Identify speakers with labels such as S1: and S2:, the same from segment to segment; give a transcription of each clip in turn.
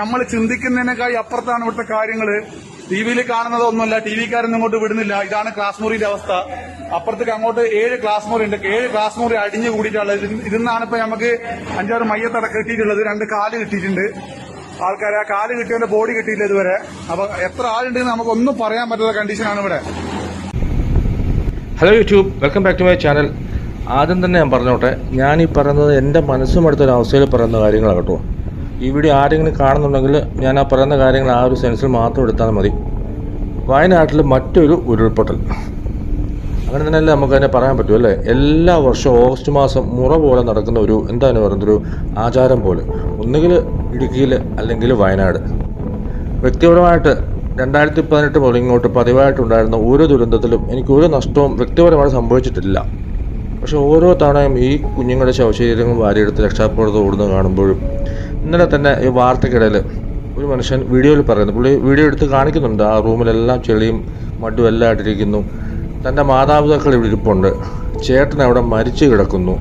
S1: നമ്മൾ ചിന്തിക്കുന്നതിനേക്കാൾ അപ്പുറത്താണ് ഇവിടുത്തെ കാര്യങ്ങൾ ടി വിയിൽ കാണുന്നതൊന്നുമല്ല ടി വിക്കാരൊന്നും ഇങ്ങോട്ട് വിടുന്നില്ല. ഇതാണ് ക്ലാസ് മുറിയുടെ അവസ്ഥ. അപ്പുറത്തേക്ക് അങ്ങോട്ട് ഏഴ് ക്ലാസ് മുറി ഉണ്ട്. ഏഴ് ക്ലാസ് മുറി അടിഞ്ഞു കൂടിയിട്ടുള്ളത്. ഇതിന്നാണ് ഇപ്പൊ നമുക്ക് അഞ്ചാറ് മയ്യത്തട കിട്ടിയിട്ടുള്ളത്. രണ്ട് കാൽ കിട്ടിയിട്ടുണ്ട്. ആൾക്കാരെ ആ കാൽ കിട്ടിയവന്റെ ബോഡി കിട്ടിയില്ല ഇതുവരെ. അപ്പൊ എത്ര ആളുണ്ടെന്ന് നമുക്ക് ഒന്നും പറയാൻ പറ്റാത്ത കണ്ടീഷനാണ് ഇവിടെ.
S2: Hello YouTube welcome back to my channel ആദ്യം തന്നെ ഞാൻ പറഞ്ഞോട്ടെ ഞാൻ ഈ പറയുന്നത് എന്റെ മനസ്സും അടുത്തൊരവസ്ഥയിൽ പറയുന്ന കാര്യങ്ങളാണ് കേട്ടോ. ഈ വീഡിയോ ആരെങ്കിലും കാണുന്നുണ്ടെങ്കിൽ ഞാൻ ആ പറയുന്ന കാര്യങ്ങൾ ആ ഒരു സെൻസിൽ മാത്രം എടുത്താൽ മതി. വയനാട്ടിൽ മറ്റൊരു ഉരുൾപൊട്ടൽ. അങ്ങനെ തന്നെയല്ലേ നമുക്ക് അതിനെ പറയാൻ പറ്റും അല്ലേ? എല്ലാ വർഷവും ഓഗസ്റ്റ് മാസം മുറ പോലെ നടക്കുന്ന ഒരു എന്താണ് പറയുന്നൊരു ആചാരം പോലെ. ഒന്നുകിൽ ഇടുക്കിയിൽ അല്ലെങ്കിൽ വയനാട്. വ്യക്തിപരമായിട്ട് രണ്ടായിരത്തി പതിനെട്ട് മുതൽ ഇങ്ങോട്ട് പതിവായിട്ടുണ്ടായിരുന്ന ഓരോ ദുരന്തത്തിലും എനിക്ക് ഒരു നഷ്ടവും വ്യക്തിപരമായി സംഭവിച്ചിട്ടില്ല. പക്ഷെ ഓരോ തവണയും ഈ കുഞ്ഞുങ്ങളുടെ ശവശരീരങ്ങൾ വാരിയെടുത്ത് രക്ഷാപ്രവർത്തനം ഓടുന്നത് കാണുമ്പോഴും ഇന്നലെ തന്നെ ഈ വാർത്തക്കിടയിൽ ഒരു മനുഷ്യൻ വീഡിയോയിൽ പറയുന്നു. പുള്ളി വീഡിയോ എടുത്ത് കാണിക്കുന്നുണ്ട്. ആ റൂമിലെല്ലാം ചെളിയും മഡും എല്ലാം ആയിട്ടിരിക്കുന്നു തന്റെ മാതാപിതാക്കൾ ഇവിടെ ഇരിപ്പുണ്ട്. ചേട്ടൻ അവിടെ മരിച്ചു കിടക്കുന്നു.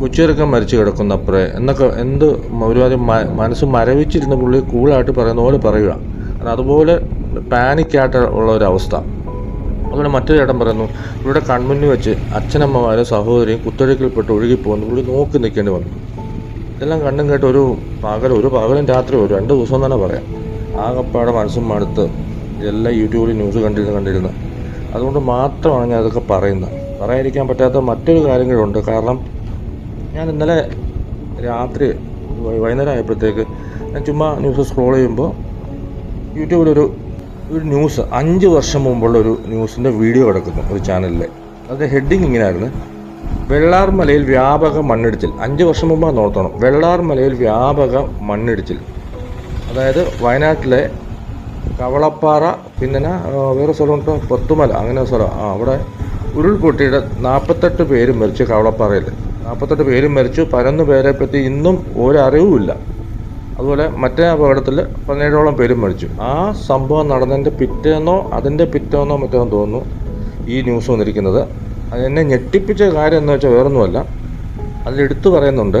S2: കൊച്ചുചെറുക്കൻ മരിച്ചു കിടക്കുന്നു അപ്പുറേ എന്നൊക്കെ എന്ത് ഒരുപാട് മനസ്സ് മരവിച്ചിരുന്ന പുള്ളി കൂളായിട്ട് പറയുന്ന പോലെ പറയുക. കാരണം അതുപോലെ പാനിക്കായിട്ട് ഉള്ള ഒരവസ്ഥ അതുപോലെ മറ്റൊരു ചേട്ടൻ പറയുന്നു ഇവിടെ കൺമുന്നിൽ വെച്ച് അച്ഛനമ്മമാരും സഹോദരിയും കുത്തൊഴുക്കിൽപ്പെട്ട് ഒഴുകിപ്പോകുന്നു. പുള്ളി നോക്കി നിൽക്കേണ്ടി വന്നു. ഇതെല്ലാം കണ്ടും കേട്ട് ഒരു പകൽ ഒരു പകലും രാത്രി ഒരു രണ്ട് ദിവസം തന്നെ പറയാം. ആകെപ്പാടെ മനസ്സും മടുത്ത് ഇതെല്ലാം യൂട്യൂബിൽ ന്യൂസ് കണ്ടിരുന്ന് കണ്ടിരുന്ന്. അതുകൊണ്ട് മാത്രമാണ് ഞാൻ അതൊക്കെ പറയുന്നത് പറയാതിരിക്കാൻ പറ്റാത്ത മറ്റൊരു കാര്യങ്ങളുണ്ട്. കാരണം ഞാൻ ഇന്നലെ രാത്രി വൈകുന്നേരം ആയപ്പോഴത്തേക്ക് ഞാൻ ചുമ്മാ ന്യൂസ് സ്ക്രോൾ ചെയ്യുമ്പോൾ യൂട്യൂബിലൊരു ഒരു ന്യൂസ് അഞ്ച് വർഷം മുമ്പുള്ള ഒരു ന്യൂസിന്റെ വീഡിയോ കിടക്കുന്നു ഒരു ചാനലിൽ അതിന്റെ ഹെഡിങ് ഇങ്ങനെയായിരുന്നു. വെള്ളാർമലയിൽ വ്യാപക മണ്ണിടിച്ചിൽ. അഞ്ച് വർഷം മുമ്പാണ് വെള്ളാർ വെള്ളാർമലയിൽ വ്യാപക മണ്ണിടിച്ചിൽ. അതായത് വയനാട്ടിലെ കവളപ്പാറ പിന്നെ വേറെ സ്ഥലമുണ്ട്. പൊത്തുമല അങ്ങനെ സ്ഥലം. അവിടെ ഉരുൾപൊട്ടിയുടെ നാൽപ്പത്തെട്ട് പേരും മരിച്ചു കവളപ്പാറയിൽ. നാൽപ്പത്തെട്ട് പേരും മരിച്ചു. പതിനൊന്ന് പേരെ പറ്റി ഇന്നും ഒരറിവുമില്ല. അതുപോലെ മറ്റേ അപകടത്തിൽ പതിനേഴോളം പേരും മരിച്ചു. ആ സംഭവം നടന്നതിന്റെ പിറ്റേന്നോ അതിന്റെ പിറ്റേന്നോ മറ്റോ തോന്നുന്നു ഈ ന്യൂസ് വന്നിരിക്കുന്നത്. അത് എന്നെ ഞെട്ടിപ്പിച്ച കാര്യം എന്ന് വെച്ചാൽ വേറൊന്നുമല്ല അതിലെടുത്തു പറയുന്നുണ്ട്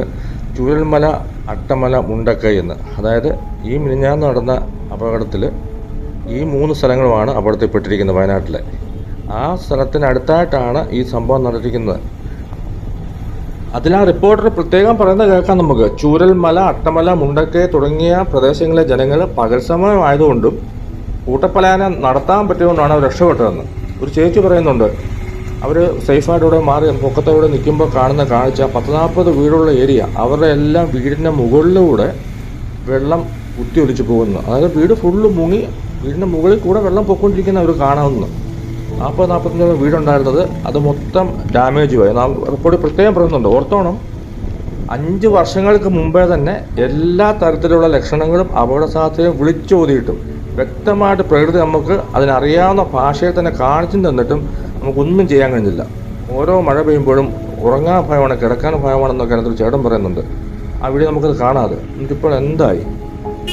S2: ചുഴൽമല അട്ടമല മുണ്ടക്കൈ എന്ന്. അതായത് ഈ മിനിഞ്ഞാന്ന് നടന്ന അപകടത്തിൽ ഈ മൂന്ന് സ്ഥലങ്ങളുമാണ് അപകടത്തിൽപ്പെട്ടിരിക്കുന്നത് വയനാട്ടിലെ. ആ സ്ഥലത്തിനടുത്തായിട്ടാണ് ഈ സംഭവം നടന്നിരിക്കുന്നത് അതിൽ ആ റിപ്പോർട്ടർ പ്രത്യേകം പറയുന്നത് കേൾക്കാം നമുക്ക്. ചൂരൽമല അട്ടമല മുണ്ടക്കൈ തുടങ്ങിയ പ്രദേശങ്ങളിലെ ജനങ്ങൾ പകൽ സമയമായതുകൊണ്ടും കൂട്ടപ്പലായനം നടത്താൻ പറ്റിയതുകൊണ്ടാണ് അവർ രക്ഷപ്പെട്ടതെന്ന്. ഒരു ചേച്ചി പറയുന്നുണ്ട് അവർ സേഫായിട്ട് ഇവിടെ മാറി പൊക്കത്തോടെ നിൽക്കുമ്പോൾ കാണുന്ന കാഴ്ച പത്ത് നാൽപ്പത് വീടുള്ള ഏരിയ അവരുടെ എല്ലാം വീടിന്റെ മുകളിലൂടെ വെള്ളം കുത്തിയൊലിച്ച് പോകുന്നു. അതായത് വീട് ഫുള്ള് മുങ്ങി വീടിന്റെ മുകളിൽ കൂടെ വെള്ളം പൊക്കൊണ്ടിരിക്കുന്ന അവർ കാണാവുന്നു. നാൽപ്പത് നാൽപ്പത്തഞ്ചോളം വീടുണ്ടായിരുന്നത് അത് മൊത്തം ഡാമേജ് പോയി നാം റിപ്പോർട്ട് പ്രത്യേകം പറയുന്നുണ്ട്. ഓർത്തോണം അഞ്ച് വർഷങ്ങൾക്ക് മുമ്പേ തന്നെ എല്ലാ തരത്തിലുള്ള ലക്ഷണങ്ങളും അപകട സാധ്യതയും വിളിച്ചോതിയിട്ടും വ്യക്തമായിട്ട് പ്രകൃതി നമുക്ക് അതിനറിയാവുന്ന ഭാഷയെ തന്നെ കാണിച്ചു തന്നിട്ടും നമുക്കൊന്നും ചെയ്യാൻ കഴിഞ്ഞില്ല. ഓരോ മഴ പെയ്യുമ്പോഴും ഉറങ്ങാൻ ഭയമാണ് കിടക്കാൻ ഭയമാണെന്നൊക്കെ അതിനകത്ത് ചേട്ടൻ പറയുന്നുണ്ട്. ആ വീഡിയോ നമുക്കത് കാണാതെ. എനിക്കിപ്പോൾ എന്തായി?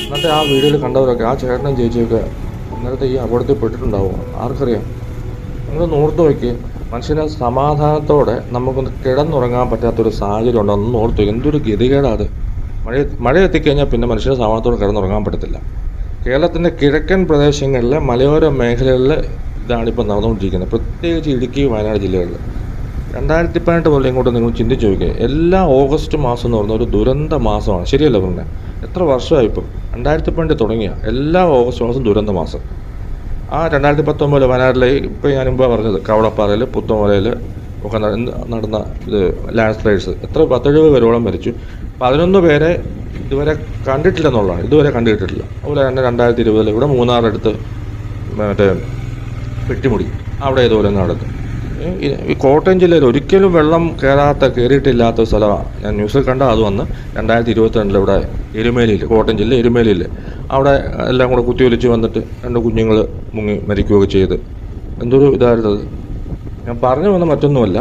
S2: എന്നിട്ട് ആ വീഡിയോയിൽ കണ്ടവരൊക്കെ ആ ചേട്ടനും ചേച്ചിയൊക്കെ ഇന്നലത്തെ ഈ അപകടത്തിൽ പെട്ടിട്ടുണ്ടാവും. ആർക്കറിയാം? നിങ്ങൾ ഓർത്ത് നോക്കി മനുഷ്യനെ സമാധാനത്തോടെ നമുക്കൊന്ന് കിടന്നുറങ്ങാൻ പറ്റാത്തൊരു സാഹചര്യം ഉണ്ടോ? ഒന്ന് ഓർത്ത് എന്തൊരു ഗതികേടാ അത്. മഴ മഴ എത്തിക്കഴിഞ്ഞാൽ പിന്നെ മനുഷ്യന് സമാധാനത്തോടെ കിടന്നുറങ്ങാൻ പറ്റത്തില്ല. കേരളത്തിന്റെ കിഴക്കൻ പ്രദേശങ്ങളിലെ മലയോര മേഖലകളിൽ ഇതാണിപ്പോൾ നടന്നുകൊണ്ടിരിക്കുന്നത്. പ്രത്യേകിച്ച് ഇടുക്കി വയനാട് ജില്ലകളിൽ രണ്ടായിരത്തി പതിനെട്ട് മുതൽ ഇങ്ങോട്ട് നിങ്ങൾ ചിന്തിച്ച് നോക്കുക എല്ലാ ഓഗസ്റ്റ് മാസം എന്ന് പറഞ്ഞ ഒരു ദുരന്ത മാസമാണ്. ശരിയല്ല പറഞ്ഞത് എത്ര വർഷമായി ഇപ്പം? രണ്ടായിരത്തി പതിനെട്ട് തുടങ്ങിയ. എല്ലാ ഓഗസ്റ്റ് മാസം ദുരന്ത മാസം. ആ രണ്ടായിരത്തി പത്തൊമ്പതിൽ വയനാട്ടിലെ ഇപ്പോൾ ഞാൻ മുമ്പ് പറഞ്ഞത് കവളപ്പാറയിൽ പുത്തുമലയിൽ ഒക്കെ നടന്ന ഇത് ലാൻഡ് സ്ലൈഡ്സ്. എത്ര പത്തെഴുപത് പേരോളം മരിച്ചു. പതിനൊന്ന് പേരെ ഇതുവരെ കണ്ടിട്ടില്ലെന്നുള്ളതാണ് ഇതുവരെ കണ്ടിട്ടില്ല അതുപോലെ തന്നെ രണ്ടായിരത്തി ഇരുപതിൽ ഇവിടെ മൂന്നാറടുത്ത് മറ്റേ പെട്ടിമുടി അവിടെ ഇതുപോലെ നടക്കും. ഈ- കോട്ടയം ജില്ലയിൽ ഒരിക്കലും വെള്ളം കയറാത്ത കയറിയിട്ടില്ലാത്ത സ്ഥലമാണ് ഞാൻ ന്യൂസിൽ കണ്ട അത് വന്ന് രണ്ടായിരത്തി ഇരുപത്തിരണ്ടിൽ ഇവിടെ എരുമേലിയിൽ കോട്ടയം ജില്ല എരുമേലിയിൽ അവിടെ എല്ലാം കൂടെ കുത്തിയൊലിച്ച് വന്നിട്ട് രണ്ട് കുഞ്ഞുങ്ങൾ മുങ്ങി മരിക്കുകയൊക്കെ ചെയ്ത്. എന്തൊരു ഇതായിരുന്നു അത്. ഞാൻ പറഞ്ഞു വന്ന മറ്റൊന്നുമല്ല.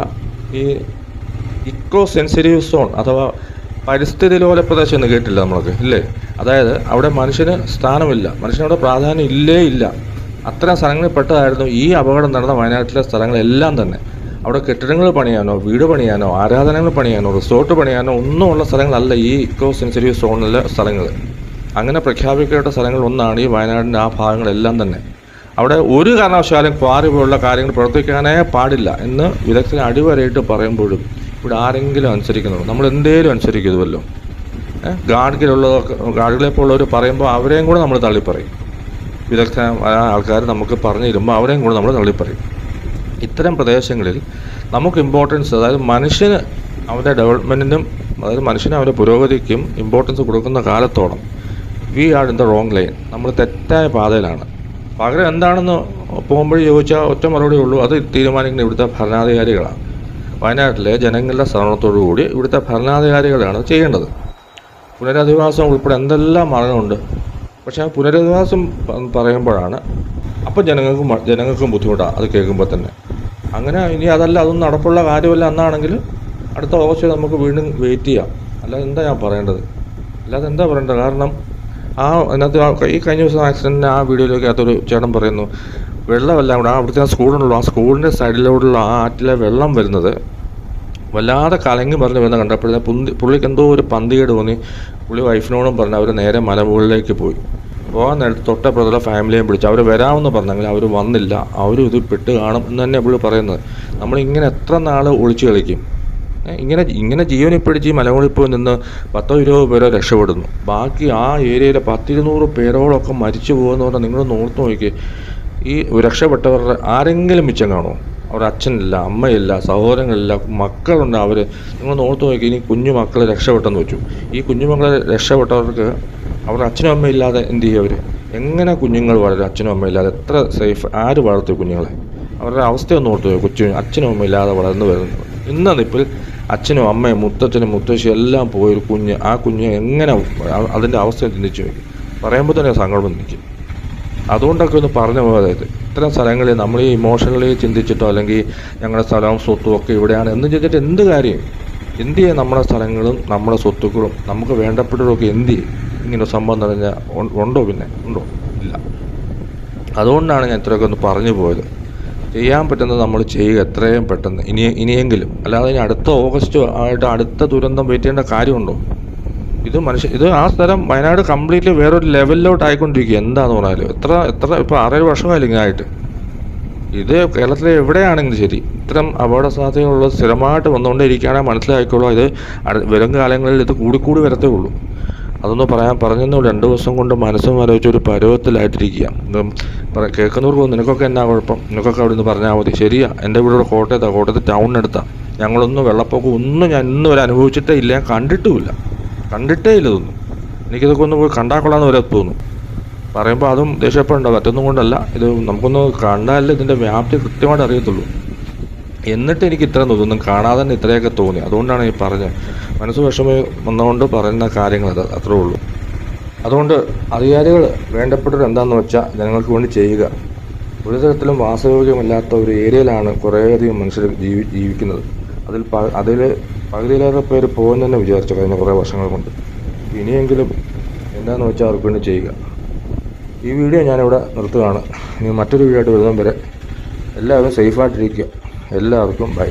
S2: ഈ ഇക്കോ സെൻസിറ്റീവ് സോൺ അഥവാ പരിസ്ഥിതി ലോല പ്രദേശം എന്ന് കേട്ടില്ല നമ്മളൊക്കെ ഇല്ലേ? അതായത് അവിടെ മനുഷ്യന് സ്ഥാനമില്ല. മനുഷ്യനവിടെ പ്രാധാന്യം ഇല്ലേ ഇല്ല. അത്തരം സ്ഥലങ്ങളിൽ പെട്ടതായിരുന്നു ഈ അപകടം നടന്ന വയനാട്ടിലെ സ്ഥലങ്ങളെല്ലാം തന്നെ. അവിടെ കെട്ടിടങ്ങൾ പണിയാനോ വീട് പണിയാനോ ആരാധനകൾ പണിയാനോ റിസോർട്ട് പണിയാനോ ഒന്നുമുള്ള സ്ഥലങ്ങളല്ല ഈ ഇക്കോ സെൻസിറ്റീവ് സോണിലെ സ്ഥലങ്ങൾ അങ്ങനെ പ്രഖ്യാപിക്കേണ്ട സ്ഥലങ്ങളൊന്നാണ് ഈ വയനാടിന്റെ ആ ഭാഗങ്ങളെല്ലാം തന്നെ. അവിടെ ഒരു കാരണവശാലും ക്വാറി പോലുള്ള കാര്യങ്ങൾ പ്രവർത്തിക്കാനേ പാടില്ല എന്ന് വിദഗ്ധന് അടിവരയിട്ട് പറയുമ്പോഴും ഇവിടെ ആരെങ്കിലും അനുസരിക്കുന്നുള്ളൂ നമ്മൾ എന്തേലും അനുസരിക്കുമല്ലോ ഗാഡ്ഗിലുള്ള ഗാഡ്ഗിലെ പോലുള്ളവർ പറയുമ്പോൾ അവരെയും കൂടെ നമ്മൾ തള്ളിപ്പറയും. വിദഗ്ധ ആൾക്കാർ നമുക്ക് പറഞ്ഞു തരുമ്പോൾ അവരെയും കൂടെ നമ്മൾ തള്ളിപ്പറയും. ഇത്തരം പ്രദേശങ്ങളിൽ നമുക്ക് ഇമ്പോർട്ടൻസ് അതായത് മനുഷ്യന് അവന്റെ ഡെവലപ്മെന്റിനും അതായത് മനുഷ്യന് അവന്റെ പുരോഗതിക്കും ഇമ്പോർട്ടൻസ് കൊടുക്കുന്ന കാലത്തോളം we are in the wrong line നമ്മൾ തെറ്റായ പാതയിലാണ്. പകരം എന്താണെന്ന് പോകുമ്പോൾ ചോദിച്ചാൽ ഒറ്റ മറുപടി ഉള്ളൂ. അത് തീരുമാനിക്കുന്ന ഇവിടുത്തെ ഭരണാധികാരികളാണ്. വയനാട്ടിലെ ജനങ്ങളുടെ കൂടി ഇവിടുത്തെ ഭരണാധികാരികളാണ് ചെയ്യേണ്ടത്. പുനരധിവാസം ഉൾപ്പെടെ എന്തെല്ലാം മാർഗമുണ്ട് പക്ഷേ ആ പുനരധിവാസം പറയുമ്പോഴാണ് അപ്പം ജനങ്ങൾക്കും ജനങ്ങൾക്കും ബുദ്ധിമുട്ടാണ് അത് കേൾക്കുമ്പോൾ തന്നെ. അങ്ങനെ ഇനി അതല്ല അതൊന്നും നടപ്പുള്ള കാര്യമല്ല എന്നാണെങ്കിൽ അടുത്ത ഓഗസ്റ്റ് നമുക്ക് വീണ്ടും വെയിറ്റ് ചെയ്യാം. അല്ലാതെ എന്താ ഞാൻ പറയേണ്ടത്? അല്ലാതെ എന്താ പറയേണ്ടത്? കാരണം ആ അതിനകത്ത് ഈ കഴിഞ്ഞ ദിവസം ആക്സിഡന്റിന് ആ വീഡിയോയിലേക്ക് അകത്തൊരു ചേട്ടൻ പറയുന്നു വെള്ളമെല്ലാം കൂടെ അവിടുത്തെ ആ സ്കൂളുണ്ടല്ലോ ആ സ്കൂളിന്റെ സൈഡിലോടുള്ള ആ ആറ്റിലെ വെള്ളം വരുന്നത് വല്ലാതെ കലങ്ങി പറഞ്ഞ് വരുന്ന കണ്ടപ്പോഴേ പുന്തി പുള്ളിക്ക് എന്തോ ഒരു പന്തികേട് തോന്നി. പുള്ളി വൈഫിനോടും പറഞ്ഞ് അവർ നേരെ മലമുകളിലേക്ക് പോയി. പോകാൻ നേരത്ത് തൊട്ടപ്പുറത്തുള്ള ഫാമിലിയെ വിളിച്ചു. അവർ വരാമെന്ന് പറഞ്ഞെങ്കിൽ അവർ വന്നില്ല. അവരും ഇത് പെട്ട് കാണും എന്ന് തന്നെ പുള്ളി പറയുന്നത്. നമ്മളിങ്ങനെ എത്ര നാൾ ഒളിച്ചു കളിക്കും? ഇങ്ങനെ ഇങ്ങനെ ജീവനെ പിടിച്ച് മലമുകളിൽ പോയി നിന്ന് പത്തോ ഇരുപതോ പേരോ രക്ഷപ്പെടുന്നു. ബാക്കി ആ ഏരിയയിലെ പത്തിരുന്നൂറ് പേരോളൊക്കെ മരിച്ചു പോകുന്നതുകൊണ്ട് നിങ്ങൾ നോർത്ത് നോക്കി ഈ രക്ഷപ്പെട്ടവരുടെ ആരെങ്കിലും മിച്ചം കാണുമോ? അവരുടെ അച്ഛനില്ല അമ്മയില്ല സഹോദരങ്ങളില്ല മക്കളുണ്ട്. അവർ നിങ്ങൾ ഓർത്ത് നോക്കി ഇനി കുഞ്ഞു മക്കളെ രക്ഷപ്പെട്ടെന്ന് വെച്ചു. ഈ കുഞ്ഞുമക്കളെ രക്ഷപ്പെട്ടവർക്ക് അവരുടെ അച്ഛനും അമ്മയില്ലാതെ എന്ത് ചെയ്യും അവർ എങ്ങനെ കുഞ്ഞുങ്ങൾ വളരും അച്ഛനും അമ്മയില്ലാതെ എത്ര സേഫ് ആര് വളർത്തി കുഞ്ഞുങ്ങളെ? അവരുടെ അവസ്ഥയൊന്നും ഓർത്ത് നോക്കി. കൊച്ചു അച്ഛനും അമ്മയില്ലാതെ വളർന്നു വരുന്നത് ഇന്ന നിപ്പിൽ അച്ഛനും അമ്മയും മുത്തച്ഛനും മുത്തശ്ശിയും എല്ലാം പോയൊരു കുഞ്ഞ് ആ കുഞ്ഞ് എങ്ങനെ അതിന്റെ അവസ്ഥ ചിന്തിച്ചു നോക്കി. പറയുമ്പോൾ തന്നെ സങ്കടം നിൽക്കും. അതുകൊണ്ടൊക്കെ ഒന്ന് പറഞ്ഞു പോകാതായത് ഇത്തരം സ്ഥലങ്ങളിൽ നമ്മൾ ഈ ഇമോഷണലി ചിന്തിച്ചിട്ടോ അല്ലെങ്കിൽ ഞങ്ങളുടെ സ്ഥലവും സ്വത്തും ഒക്കെ ഇവിടെയാണ് എന്ന് ചിന്തിച്ചിട്ട് എന്ത് കാര്യം? എന്ത് ചെയ്യും നമ്മുടെ സ്ഥലങ്ങളും നമ്മുടെ സ്വത്തുക്കളും നമുക്ക് വേണ്ടപ്പെട്ടവരൊക്കെ എന്ത് ചെയ്യും? ഇങ്ങനെ സംഭവം നിറഞ്ഞ ഉണ്ടോ പിന്നെ? ഉണ്ടോ? ഇല്ല. അതുകൊണ്ടാണ് ഞാൻ ഇത്രയൊക്കെ ഒന്ന് പറഞ്ഞു പോയത്. ചെയ്യാൻ പറ്റുന്നത് നമ്മൾ ചെയ്യുക എത്രയും പെട്ടെന്ന്. ഇനി ഇനിയെങ്കിലും. അല്ലാതെ ഇനി അടുത്ത ഓഗസ്റ്റ് ആയിട്ട് അടുത്ത ദുരന്തം വെയിറ്റ് ചെയ്യേണ്ട കാര്യമുണ്ടോ? ഇത് മനുഷ്യ ഇത് ആ സ്ഥലം വയനാട് കംപ്ലീറ്റ്ലി വേറൊരു ലെവലിലോട്ട് ആയിക്കൊണ്ടിരിക്കുക എന്താന്ന് പറഞ്ഞാലും? എത്ര എത്ര ഇപ്പോൾ ആറേഴ് വർഷമായില്ല ഇങ്ങനെ ആയിട്ട്. ഇത് കേരളത്തിലെ എവിടെയാണെങ്കിലും ശരി. ഇത്തരം അപകട സാധ്യതകളുള്ളത് സ്ഥിരമായിട്ട് വന്നുകൊണ്ടേ ഇരിക്കുകയാണെങ്കിൽ മനസ്സിലാക്കിക്കോളൂ. ഇത് വരും കാലങ്ങളിൽ ഇത് കൂടിക്കൂടി വരത്തേ ഉള്ളൂ. അതൊന്ന് പറയാൻ പറഞ്ഞു രണ്ട് ദിവസം കൊണ്ട് മനസ്സും ആലോചിച്ച് ഒരു പരുവത്തിലായിട്ടിരിക്കുക. കേൾക്കുന്നവർക്ക് നിനക്കൊക്കെ എന്നാ കുഴപ്പം? നിനക്കൊക്കെ അവിടെ നിന്ന് പറഞ്ഞാൽ മതി. ശരിയാ. എന്റെ വീട് ഇവിടെ കോട്ടയത്താണ് കോട്ടയത്ത് ടൗണിനടുത്താണ് ഞങ്ങളൊന്നും വെള്ളപ്പൊക്കം ഒന്നും ഞാൻ ഇന്നുവരെ അനുഭവിച്ചിട്ടേ ഇല്ല. കണ്ടിട്ടുമില്ല. കണ്ടിട്ടേ ഇല്ല തോന്നും എനിക്കിതൊക്കെ ഒന്ന് പോയി കണ്ടാൽ കൊള്ളാന്ന് വരെ തോന്നും പറയുമ്പോൾ അതും ദേഷ്യപ്പെടേണ്ട മറ്റൊന്നും കൊണ്ടല്ല. ഇത് നമുക്കൊന്ന് കണ്ടാലേ ഇതിന്റെ വ്യാപ്തി കൃത്യമായിട്ട് അറിയത്തുള്ളൂ. എന്നിട്ട് എനിക്ക് ഇത്ര തോന്നുന്നു. കാണാതെ തന്നെ ഇത്രയൊക്കെ തോന്നി. അതുകൊണ്ടാണ് ഈ പറഞ്ഞത്. മനസ്സ് വിഷമം വന്നുകൊണ്ട് പറയുന്ന കാര്യങ്ങൾ അത് അത്രേ ഉള്ളൂ. അതുകൊണ്ട് അധികാരികൾ വേണ്ടപ്പെട്ടവർ എന്താണെന്ന് വെച്ചാൽ ജനങ്ങൾക്ക് വേണ്ടി ചെയ്യുക. ഒരു തരത്തിലും വാസയോഗ്യമല്ലാത്ത ഒരു ഏരിയയിലാണ് കുറേയധികം മനുഷ്യർ ജീവി ജീവിക്കുന്നത്. അതിൽ അതിൽ പകുതിയിലേറെ പേര് പോകുമെന്ന് തന്നെ വിചാരിച്ചു. കഴിഞ്ഞ കുറേ വർഷങ്ങൾ കൊണ്ട്. ഇനിയെങ്കിലും എന്താന്ന് വെച്ചാൽ അവർക്ക് വേണ്ടി ചെയ്യുക. ഈ വീഡിയോ ഞാനിവിടെ നിർത്തുകയാണ്. ഇനി മറ്റൊരു വീഡിയോ ആയിട്ട് വരുന്നതും വരെ എല്ലാവരും സേഫായിട്ടിരിക്കുക എല്ലാവർക്കും ബൈ